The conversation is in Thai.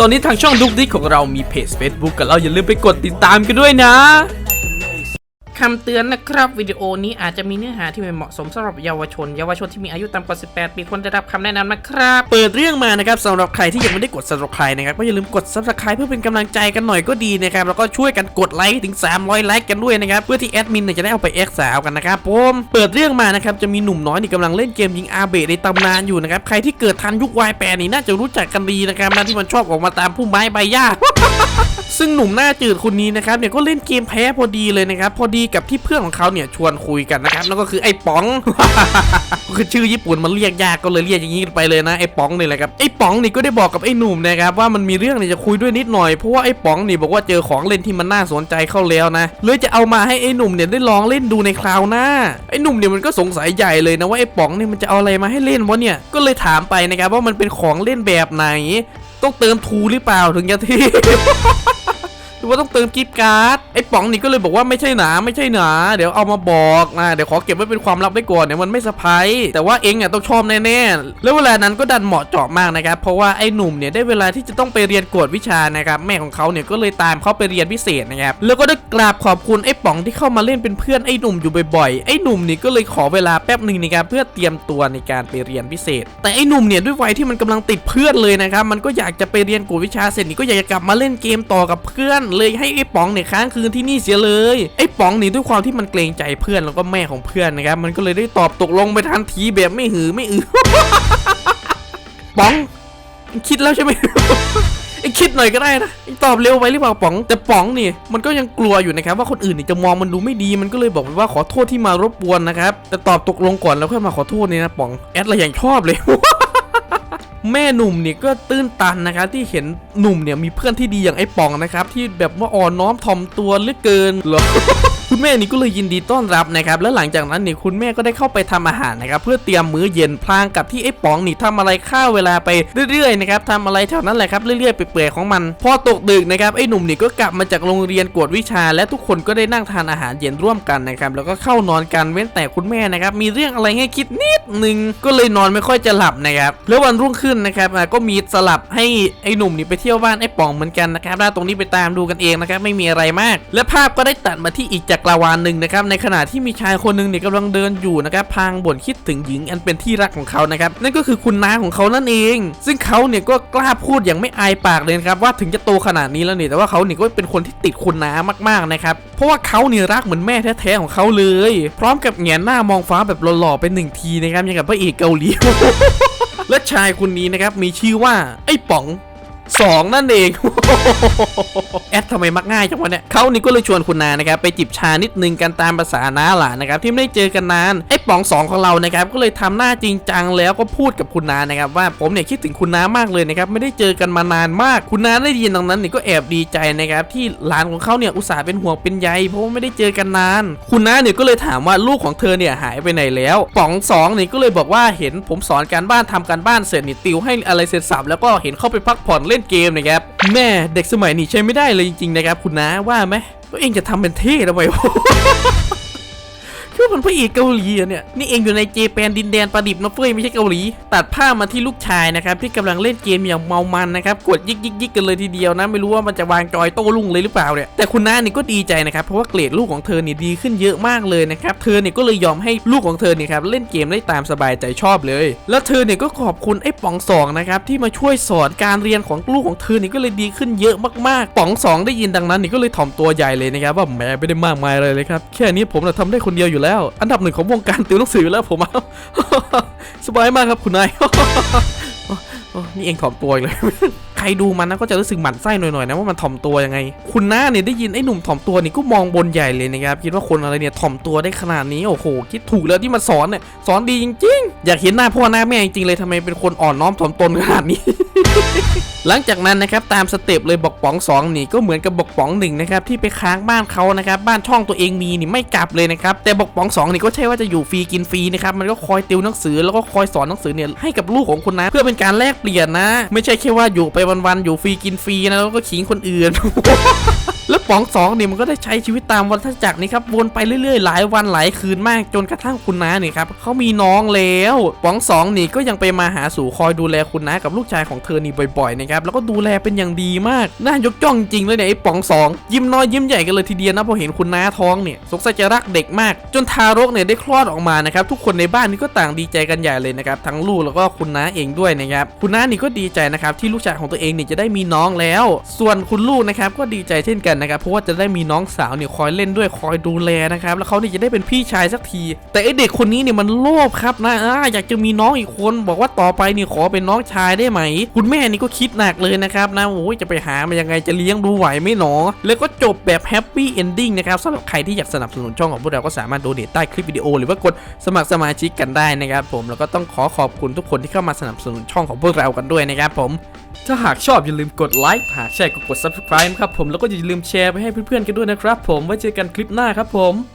ตอนนี้ทางช่องดุ๊กดิกของเรามีเพจ Facebook กันแล้วอย่าลืมไปกดติดตามกันด้วยนะ คำเตือนนะครับวิดีโอนี้อาจจะมีเนื้อหาที่ไม่เหมาะสมสำหรับเยาวชน เยาวชนที่มีอายุต่ำกว่า 18 ปีควรได้รับคำแนะนำนะครับ เปิดเรื่องมานะครับสำหรับใครที่ยังไม่ได้กด subscribe นะครับก็อย่าลืมกด subscribe เพื่อเป็นกำลังใจกันหน่อยก็ดีนะครับแล้วก็ช่วยกันกดไลค์ถึง 300 ไลค์กันด้วยนะครับเพื่อที่แอดมินเนี่ยจะได้เอาไปแอกสาวกันนะครับผมเปิดเรื่องมานะครับจะมีหนุ่มน้อยนี่กำลังเล่นเกมยิงอาเบะในตำนานอยู่นะครับใครที่เกิดทันยุค Y8 นี่น่าจะรู้จักกันดีนะครับนะที่มันชอบออกมาตามพุ่มไม้ใบหญ้าซึ่งหนุ่มหน้าจืดคนนี้นะครับเนี่ยก็เล่นเกมแพ้พอดีเลยนะครับพอดีกับที่เพื่อนของเขาเนี่ยชวนคุยกันนะครับนั่นก็คือไอ้ป๋องคือชื่อญี่ปุ่นมันเรียกยากก็เลยเรียกอย่างนี้ไปเลยนะไอ้ป๋องนี่แหละครับไอ้ป๋องนี่ก็ได้บอกกับไอ้หนุ่มนะครับว่ามันมีเรื่องเนี่ยจะคุยด้วยนิดหน่อยเพราะว่าไอ้ป๋องนี่บอกว่าเจอของเล่นที่มันน่าสนใจเข้าแล้วนะเลยจะเอามาให้ไอ้หนุ่มเนี่ยได้ลองเล่นดูในคราวหน้าไอ้หนุ่มเนี่ยมันก็สงสัยใหญ่เลยนะว่าไอ้ป๋องเนี่ยมันจะเอาอะไรมาให้เล่นวะเนี่ยก็เลยถามไปนะครับว่ามันเป็นของเล่นแบบไหน ต้องเติมทูหรือเปล่าถึงจะที่ หรือว่าต้องเติมกิฟต์การ์ดไอ้ป๋องนี่ก็เลยบอกว่าไม่ใช่หนาไม่ใช่หนา เดี๋ยวเอามาบอกนะเดี๋ยวขอเก็บไว้เป็นความลับไว้ก่อนเนี่ยมันไม่สะพายแต่ว่าเองอะต้องชอบแน่ๆแล้วเวลานั้นก็ดันเหมาะเจาะมากนะครับเพราะว่าไอ้หนุ่มเนี่ยได้เวลาที่จะต้องไปเรียนกวดวิชานะครับแม่ของเขาเนี่ยก็เลยตามเขาไปเรียนพิเศษนะครับแล้วก็ได้กราบขอบคุณไอ้ป๋องที่เข้ามาเล่นเป็นเพื่อนไอ้หนุ่มอยู่บ่อยๆไอ้หนุ่มนี่ก็เลยขอเวลาแป๊บหนึ่งในะครับเพื่อเตรียมตัวในการไปเรียนพิเศษ แต่ไอ้หนุ่มเนี่ยด้วยวัยที่มันกำลังติดเพื่อนเลยนะครับมันก็อยากจะไปเรียนกวดวิชาเสร็จนี่ก็อยากจะกลับมาเล่นเกมต่อกับเพื่อนเลยให้ไอ้ป๋องเนี่ยค้างคืนที่นี่เสียเลยไอ้ป๋องนี่ด้วยความที่มันเกรงใจเพื่อนแล้วก็แม่ของเพื่อนนะครับมันก็เลยได้ตอบตกลงไปทันทีแบบไม่หือไม่อือป๋องคิดแล้วใช่ไหมไอ้คิดหน่อยก็ได้นะไอ้ตอบเร็วไปหรือเปล่าป๋อง แต่ป๋องนี่มันก็ยังกลัวอยู่นะครับว่าคนอื่นนี่จะมองมันดูไม่ดีมันก็เลยบอกไปว่าขอโทษที่มารบกวนนะครับแต่ตอบตกลงก่อนแล้วค่อยมาขอโทษนี่นะป๋องแอดอะไรอย่างชอบเลย แม่หนุ่มเนี่ยก็ตื้นตันนะครับที่เห็นหนุ่มเนี่ยมีเพื่อนที่ดีอย่างไอ้ป่องนะครับที่แบบว่าอ่อนน้อมถ่อมตัวเหลือเกินเหรอ คุณแม่นี่ก็เลยยินดีต้อนรับนะครับแล้วหลังจากนั้นนี่คุณแม่ก็ได้เข้าไปทำอาหารนะครับเพื่อเตรียมมื้อเย็นพลางกับที่ไอ้ป๋องนี่ทำอะไรข้าวเวลาไปเรื่อยๆนะครับทำอะไรแถวนั้นแหละครับเรื่อยๆเปื่อยๆของมัน พอตกดึกนะครับไอ้หนุ่มนี่ก็กลับมาจากโรงเรียนกวดวิชา และทุกคนก็ได้นั่งทานอาหารเย็นร่วมกันนะครับแล้วก็เข้านอนกันเว้นแต่คุณแม่นะครับมีเรื่องอะไรให้คิดนิดนึงก็เลยนอนไม่ค่อยจะหลับนะครับแล้ววันรุ่งขึ้นนะครับก็มีสลับให้ไอ้หนุ่มนี่ไปเที่ยวบ้านไอ้ป๋องเหมือนกันนะครับตรงนี้ไปตามดูกันเองนะครับไม่มีอะไรมาก และภาพก็ได้ตัดมาที่อีกจักรวาลหนึ่งนะครับในขณะที่มีชายคนหนึ่งเนี่ยกำลังเดินอยู่นะครับพางบ่นคิดถึงหญิงอันเป็นที่รักของเขานะครับนั่นก็คือคุณน้าของเขานั่นเอง ซึ่งเขาเนี่ยก็กล้าพูดอย่างไม่อายปากเลยครับว่าถึงจะโตขนาดนี้แล้วเนี่ยแต่ว่าเขาเนี่ยก็เป็นคนที่ติดคุณน้ามากๆนะครับเพราะว่าเขาเนี่ยรักเหมือนแม่แท้ๆของเขาเลย พร้อมกับแงนหน้ามองฟ้าแบบหล่อๆเป็นหนึ่งทีนะครับอย่างกับพระเอกเกาหลีและชายคนนี้นะครับมีชื่อว่าไอ้ป๋องสองนั่นเอง แอดทำไมมักง่ายจังวะเนี่ยเขานี่ก็เลยชวนคุณนานะครับไปจิบชานิดนึงกันตามภาษาน้าหลานนะครับที่ไม่ได้เจอกันนานไอ้ป๋องสองของเรานะครับก็เลยทำหน้าจริงจังแล้วก็พูดกับคุณนานะครับว่าผมเนี่ยคิดถึงคุณน้ามากเลยนะครับไม่ได้เจอกันมานานมาก คุณน้าได้ยินดังนั้นนี่ก็แอบดีใจนะครับที่หลานของเขาเนี่ยอุตส่าห์เป็นห่วงเป็นใยเพราะว่าไม่ได้เจอกันนาน คุณน้าเนี่ยก็เลยถามว่าลูกของเธอเนี่ยหายไปไหนแล้วป๋องสองนี่ก็เลยบอกว่าเห็นผมสอนการบ้านทำการบ้านเสร็จนี่ติวให้อะไรเสร็จสับแล้วก็เห็นเข้าไปพักผ่อนเล่นเกมนะครับ แม่เด็กสมัยนี้ใช้ไม่ได้เลยจริงๆนะครับคุณนะว่าไหมตัวเองจะทำเป็นเท่ทำไม คือมันพระเอกเกาหลีเนี่ยนี่เองอยู่ในเจแปนดินแดนประดิบนะเฟ้ยไม่ใช่เกาหลี ตัดภาพมาที่ลูกชายนะครับที่กำลังเล่นเกมอย่างเมามันนะครับกดยิกยิกยิกกันเลยทีเดียวนะไม่รู้ว่ามันจะวางจอยโต้รุ่งเลยหรือเปล่าเนี่ยแต่คุณน้านี่ก็ดีใจนะครับเพราะว่าเกรดลูกของเธอนี่ดีขึ้นเยอะมากเลยนะครับเธอเนี่ยก็เลยยอมให้ลูกของเธอเนี่ยครับเล่นเกมได้ตามสบายใจชอบเลย แล้วเธอเนี่ยก็ขอบคุณไอ้ป๋องสองนะครับที่มาช่วยสอนการเรียนของลูกของเธอนี่ก็เลยดีขึ้นเยอะมากๆป๋องสองได้ยินดังนั้นนี่ก็เลยถ่อมตัวใหญ่เลยนะครับว่าแหมไม่ได้มากมายเลยเลยครับแค่นี้ผมน่ะทำได้คนเดียวอยู่แล้วอันดับหนึ่งของวงการติวหนังสืออยู่แล้วผมเอาสบายมากครับคุณนายนี่เองถ่อมตัวเลย ใครดูมันนะก็จะรู้สึกหมั่นไส้หน่อยๆนะว่ามันถ่อมตัวยังไง คุณหน้าเนี่ยได้ยินไอ้หนุ่มถ่อมตัวนี่ก็มองบนใหญ่เลยนะครับคิดว่าคนอะไรเนี่ยถ่อมตัวได้ขนาดนี้โอ้โหคิดถูกแล้วที่มาสอนเนี่ยสอนดีจริง ๆ อยากเห็นหน้าพ่อหน้าแม่จริงๆเลยทำไมเป็นคนอ่อนน้อมถ่อมตนขนาดนี้ หลังจากนั้นนะครับตามสเต็ปเลยบอกป๋องสองนี่ก็เหมือนกับบอกป๋องหนึ่งนะครับที่ไปค้างบ้านเขานะครับบ้านช่องตัวเองมีนี่ไม่กลับเลยนะครับแต่บอกป๋องสองนี่ก็ใช่ว่าจะอยู่ฟรีกินฟรีนะครับมันก็คอยติวหนังสือแล้วก็คอยสอนหนังสือเนี่ยให้กับลูกของคุณนะเพื่อเป็นการแลกเปลี่ยนนะ ไม่ใช่แค่ว่าอยู่ไปวันๆอยู่ฟรีกินฟรีนะแล้วก็ขิงคนอื่น แล้ว ป๋องสองเนี่ยมันก็ได้ใช้ชีวิตตามวัฏจักรนี่ครับวนไปเรื่อยๆ หลายวันหลายคืนมากจนกระทั่งคุณน้าเนี่ยครับเขามีน้องแล้วป๋องสองนี่ก็ยังไปมาหาสู่คอยดูแลคุณน้ากับลูกชายของเธอนี่บ่อยๆนะครับแล้วก็ดูแลเป็นอย่างดีมากน่ายกย่องจริงเลยเนี่ยไอ้ป๋องสองยิ้มน้อยยิ้มใหญ่กันเลยทีเดียวนะพอเห็นคุณน้าท้องเนี่ยสงสัยจะรักเด็กมาก จนทารกเนี่ยได้คลอดออกมานะครับทุกคนในบ้านนี่ก็ต่างดีใจกันใหญ่เลยนะครับทั้งลูกแล้วก็คุณน้าเองด้วยนะครับคุณน้านี่ก็ดีใจนะครับที่ลูกชายของตัวเองเนี่ยจะได้มีน้องแล้ว ส่วนคุณลูกนะครับก็ดีใจเช่นกันนะครับเพราะว่าจะได้มีน้องสาวเนี่ยคอยเล่นด้วยคอยดูแลนะครับแล้วเขาเนี่ยจะได้เป็นพี่ชายสักที แต่ไอเด็กคนนี้เนี่ยมันโลภครับนะอ่าอยากจะมีน้องอีกคน บอกว่าต่อไปเนี่ยขอเป็นน้องชายได้ไหม คุณแม่นี่ก็คิดหนักเลยนะครับนะโอ้ยจะไปหามายังไงจะเลี้ยงดูไหวไหมหนอ แล้วก็จบแบบแฮปปี้เอนดิ้งนะครับสำหรับใครที่อยากสนับสนุนช่องของพวกเราก็สามารถโดเนทใต้คลิปวิดีโอ หรือว่ากดสมัครสมาชิกกันได้นะครับผมแล้วก็ต้องขอขอบคุณทุกคนที่เข้ามาสนับสนุนช่องของพวกเรากันด้วยนะครับผมถ้าหากชอบอย่าลืมกดไลค์หากใช่ก็กด subscribe ครับผมแล้วก็อย่าลืมแชร์ไปให้เพื่อนๆกันด้วยนะครับผมไว้เจอกันคลิปหน้าครับผม